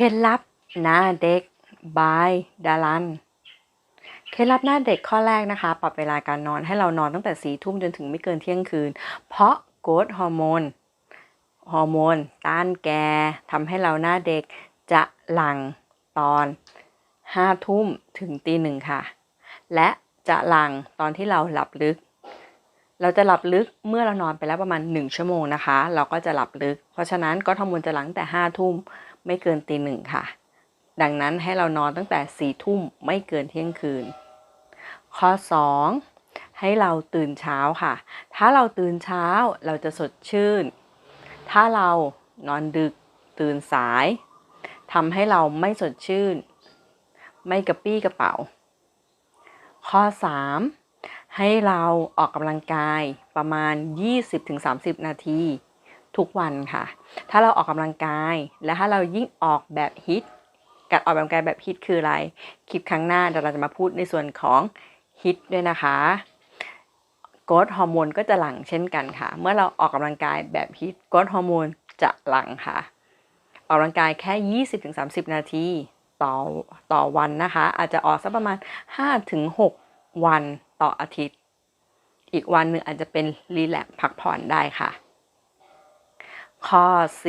เคล็ดลับหน้าเด็กบายดารันเคล็ดลับหน้าเด็กข้อแรกนะคะ ปรับเวลาการนอนให้เรานอนตั้งแต่สี่ทุ่มจนถึงไม่เกินเที่ยงคืน เพราะโกรทฮอร์โมนฮอร์โมนต้านแก่ทำให้เราหน้าเด็กจะหลังตอนห้าทุ่มถึงตีหนึ่งค่ะ และจะหลังตอนที่เราหลับลึก เราจะหลับลึกเมื่อเรานอนไปแล้วประมาณ 1 ชั่วโมงนะคะ เราก็จะหลับลึก เพราะฉะนั้นก็ฮอร์โมนจะหลังแต่ห้าทุ่ม ไม่เกินตีหนึ่งค่ะ ดังนั้นให้เรานอนตั้งแต่สี่ทุ่มไม่เกินเที่ยงคืน ข้อ 2 ให้เราตื่นเช้าค่ะ ถ้าเราตื่นเช้าเราจะสดชื่น ถ้าเรานอนดึกตื่นสายทำให้เราไม่สดชื่น ไม่กระปี้กระเป๋า ข้อ 3 ให้เราออกกำลังกายประมาณ 20-30 นาที ทุกวันค่ะ ถ้าเราออกกำลังกาย และถ้าเรายิ่งออกแบบฮิตการออกกำลังกายแบบฮิตคืออะไร คลิปครั้งหน้าเดี๋ยวเราจะมาพูดในส่วนของฮิตด้วยนะคะโกรทฮอร์โมนก็จะหลั่งเช่นกันค่ะ เมื่อเราออกกำลังกายแบบฮิตโกรทฮอร์โมนจะหลั่งค่ะ ออกกำลังกายแค่ 20-30 นาทีต่อต่อวันนะคะ อาจจะออกสักประมาณ 5-6 วันต่ออาทิตย์ อีกวันหนึ่งอาจจะเป็นรีแลกพักผ่อนได้ค่ะ ข้อ C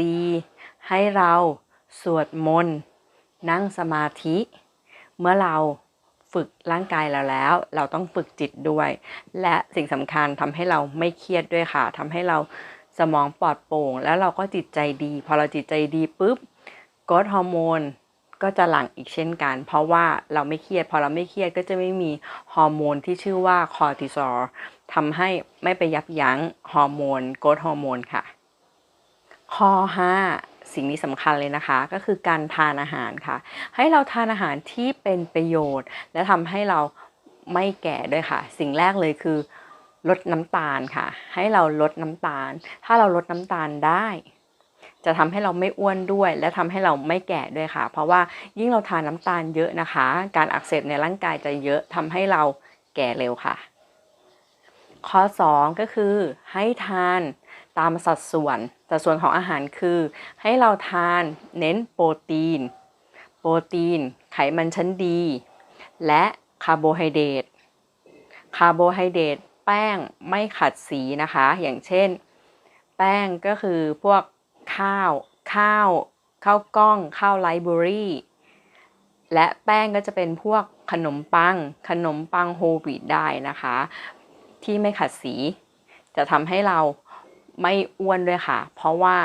ให้เราสวดมนต์นั่งสมาธิ เมื่อเราฝึกร่างกายเราแล้ว เราต้องฝึกจิตด้วย และสิ่งสำคัญทำให้เราไม่เครียดด้วยค่ะทำให้เราสมองปลอดโปร่ง แล้วเราก็จิตใจดี พอเราจิตใจดีปุ๊บกรดฮอร์โมนก็จะหลั่งอีกเช่นกัน เพราะว่าเราไม่เครียด พอเราไม่เครียดก็จะไม่มีฮอร์โมนที่ชื่อว่าคอร์ติซอลทำให้ไม่ไปยับยั้งฮอร์โมนกรดฮอร์โมนค่ะ ข้อ 5 สิ่งนี้สำคัญเลยนะคะ ก็คือการทานอาหารค่ะ ให้เราทานอาหารที่เป็นประโยชน์ และทำให้เราไม่แก่ด้วยค่ะ สิ่งแรกเลยคือลดน้ำตาลค่ะ ให้เราลดน้ำตาล ถ้าเราลดน้ำตาลได้ จะทำให้เราไม่อ้วนด้วย และทำให้เราไม่แก่ด้วยค่ะ เพราะว่ายิ่งเราทานน้ำตาลเยอะนะคะ การอักเสบในร่างกายจะเยอะทำให้เราแก่เร็วค่ะ ข้อ 2 ก็คือให้ทาน ตามสัดส่วน สัดส่วนของอาหารคือ ให้เราทานเน้นโปรตีน โปรตีน ไขมันชั้นดี และคาร์โบไฮเดรต คาร์โบไฮเดรตแป้งไม่ขัดสีนะคะ อย่างเช่น แป้งก็คือพวกข้าว ข้าวข้าวกล้อง ข้าวไลฟ์เบรี่และแป้งก็จะเป็นพวกขนมปัง ขนมปังโฮลวีตได้นะคะ ที่ไม่ขัดสี จะทำให้เรา ไม่อ้วนด้วยค่ะ เพราะว่า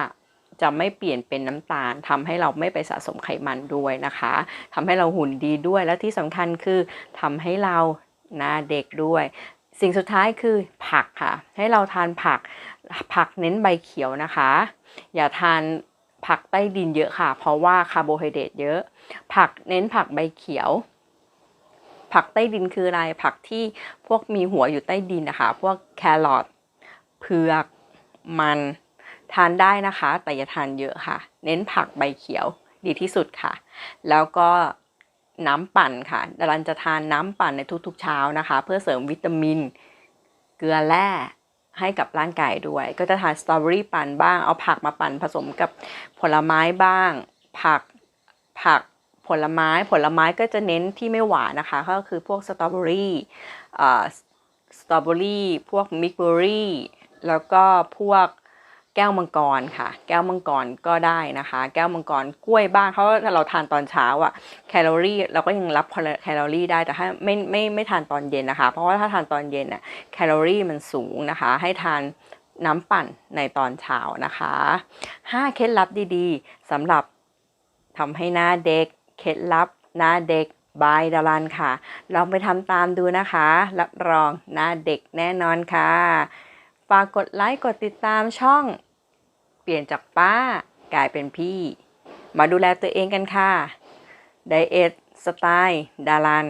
จะไม่เปลี่ยนเป็นน้ำตาลทำให้เราไม่ไปสะสมไขมันด้วยนะคะทำให้เราหุ่นดีด้วยและที่สำคัญคือทำให้เราหน้าเด็กด้วย สิ่งสุดท้ายคือผักค่ะ ให้เราทานผักผักเน้นใบเขียวนะคะ อย่าทานผักใต้ดินเยอะค่ะ เพราะว่าคาร์โบไฮเดรตเยอะ ผักเน้นผักใบเขียว ผักใต้ดินคืออะไรผักที่พวกมีหัวอยู่ใต้ดินนะคะ พวกแครอทเผือก มันทานได้นะคะ แต่อย่าทานเยอะค่ะ เน้นผักใบเขียวดีที่สุดค่ะ แล้วก็น้ำปั่นค่ะดารันจะทานน้ำปั่นในทุกๆเช้านะคะ เพื่อเสริมวิตามิน เกลือแร่ให้กับร่างกายด้วย ก็จะทานสตรอเบอรี่ปั่นบ้าง เอาผักมาปั่นผสมกับผลไม้บ้าง ผักผักผลไม้ผลไม้ก็จะเน้นที่ไม่หวานนะคะ ก็คือพวกสตรอเบอรี่สตรอเบอรี่พวกมิกเบอรี่ แล้วก็พวกแก้วมังกรค่ะ แก้วมังกรก็ได้นะคะ แก้วมังกรกล้วยบ้างเพราะว่าเราทานตอนเช้าอะแคลอรี่เราก็ยังรับแคลอรี่ได้แต่ถ้าไม่ไม่ไม่ทานตอนเย็นนะคะ เพราะว่าถ้าทานตอนเย็นอะแคลอรี่มันสูงนะคะ ให้ทานน้ำปั่นในตอนเช้านะคะ5เคล็ดลับดีๆสำหรับทำให้หน้าเด็กเคล็ดลับหน้าเด็กบายดารันค่ะ ลองไปทำตามดูนะคะ รับรองหน้าเด็กแน่นอนค่ะากกดไลค์กดติดตามช่อง เปลี่ยนจากป้ากลายเป็นพี่ มาดูแลตัวเองกันค่ะไดเอทสไตล์ ดารัน